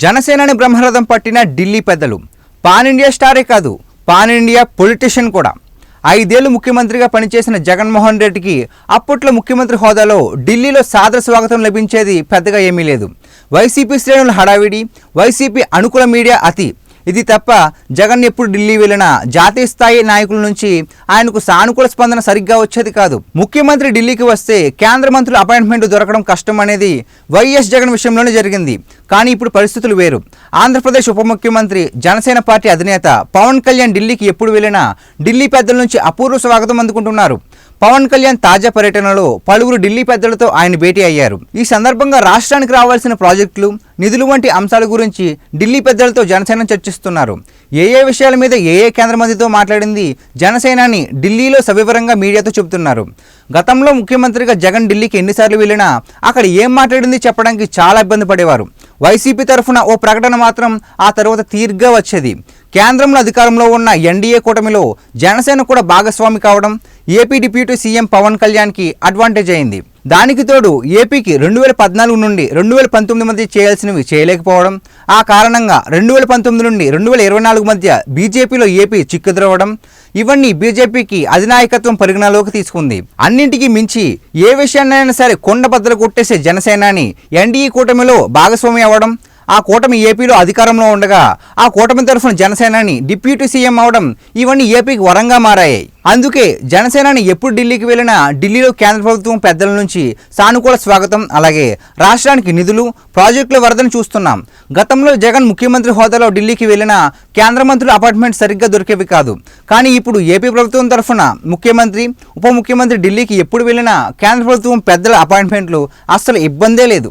జనసేనని బ్రహ్మరథం పట్టిన ఢిల్లీ పెద్దలు. పాన్ ఇండియా స్టారే కాదు పాన్ ఇండియా పొలిటీషియన్ కూడా. ఐదేళ్ళు ముఖ్యమంత్రిగా పనిచేసిన జగన్మోహన్ రెడ్డికి అప్పట్లో ముఖ్యమంత్రి హోదాలో ఢిల్లీలో సాదర స్వాగతం లభించేది పెద్దగా ఏమీ లేదు. వైసీపీ శ్రేణుల హడావిడి వైసీపీ అనుకూల మీడియా అతి. ఇది తప్ప జగన్ ఎప్పుడు ఢిల్లీ వెళ్ళినా జాతీయ స్థాయి నాయకుల నుంచి ఆయనకు సానుకూల స్పందన సరిగ్గా వచ్చేది కాదు. ముఖ్యమంత్రి ఢిల్లీకి వస్తే కేంద్ర మంత్రుల అపాయింట్మెంట్ దొరకడం కష్టం అనేది వైఎస్ జగన్ విషయంలోనే జరిగింది. కానీ ఇప్పుడు పరిస్థితులు వేరు. ఆంధ్రప్రదేశ్ ఉప ముఖ్యమంత్రి జనసేన పార్టీ అధినేత పవన్ కళ్యాణ్ ఢిల్లీకి ఎప్పుడు వెళ్ళినా ఢిల్లీ పెద్దల నుంచి అపూర్వ స్వాగతం అందుకుంటున్నారు. పవన్ కళ్యాణ్ తాజా పర్యటనలో పలువురు ఢిల్లీ పెద్దలతో ఆయన భేటీ అయ్యారు. ఈ సందర్భంగా రాష్ట్రానికి రావాల్సిన ప్రాజెక్టులు నిధులు వంటి అంశాల గురించి ఢిల్లీ పెద్దలతో జనసేన చర్చిస్తున్నారు. ఏ ఏ విషయాల మీద ఏ ఏ కేంద్ర మంత్రితో మాట్లాడింది జనసేనాని ఢిల్లీలో సవివరంగా మీడియాతో చెబుతున్నారు. గతంలో ముఖ్యమంత్రిగా జగన్ ఢిల్లీకి ఎన్నిసార్లు వెళ్ళినా అక్కడ ఏం మాట్లాడింది చెప్పడానికి చాలా ఇబ్బంది పడేవారు. వైసీపీ తరఫున ఓ ప్రకటన మాత్రం ఆ తర్వాత తీర్గా వచ్చేది. కేంద్రంలో అధికారంలో ఉన్న ఎన్డీఏ కూటమిలో జనసేన కూడా భాగస్వామి కావడం ఏపీ డిప్యూటీ సీఎం పవన్ కళ్యాణ్కి అడ్వాంటేజ్ అయింది. దానికి తోడు ఏపీకి రెండు వేల పద్నాలుగు నుండి రెండు వేల పంతొమ్మిది మధ్య చేయాల్సినవి చేయలేకపోవడం ఆ కారణంగా రెండు వేల పంతొమ్మిది నుండి రెండు వేల ఇరవై నాలుగు మధ్య బీజేపీలో ఏపీ చిక్కుద్రవడం ఇవన్నీ బీజేపీకి అధినాయకత్వం పరిగణలోకి తీసుకుంది. అన్నింటికీ మించి ఏ విషయాన్నైనా సరే కొండ కొట్టేసే జనసేనాని ఎన్డీఏ కూటమిలో భాగస్వామి అవ్వడం ఆ కూటమి ఏపీలో అధికారంలో ఉండగా ఆ కూటమి తరఫున జనసేనాని డిప్యూటీ సీఎం అవడం ఇవన్నీ ఏపీకి వరంగా మారాయి. అందుకే జనసేనాని ఎప్పుడు ఢిల్లీకి వెళ్ళినా ఢిల్లీలో కేంద్ర ప్రభుత్వం పెద్దల నుంచి సానుకూల స్వాగతం అలాగే రాష్ట్రానికి నిధులు ప్రాజెక్టుల వరదను చూస్తున్నాం. గతంలో జగన్ ముఖ్యమంత్రి హోదాలో ఢిల్లీకి వెళ్ళినా కేంద్ర మంత్రుల అపార్ట్మెంట్ సరిగ్గా దొరికేవి కాదు. కానీ ఇప్పుడు ఏపీ ప్రభుత్వం తరఫున ముఖ్యమంత్రి ఉప ముఖ్యమంత్రి ఢిల్లీకి ఎప్పుడు వెళ్ళినా కేంద్ర ప్రభుత్వం పెద్దల అపాయింట్మెంట్లు అస్సలు ఇబ్బందే లేదు.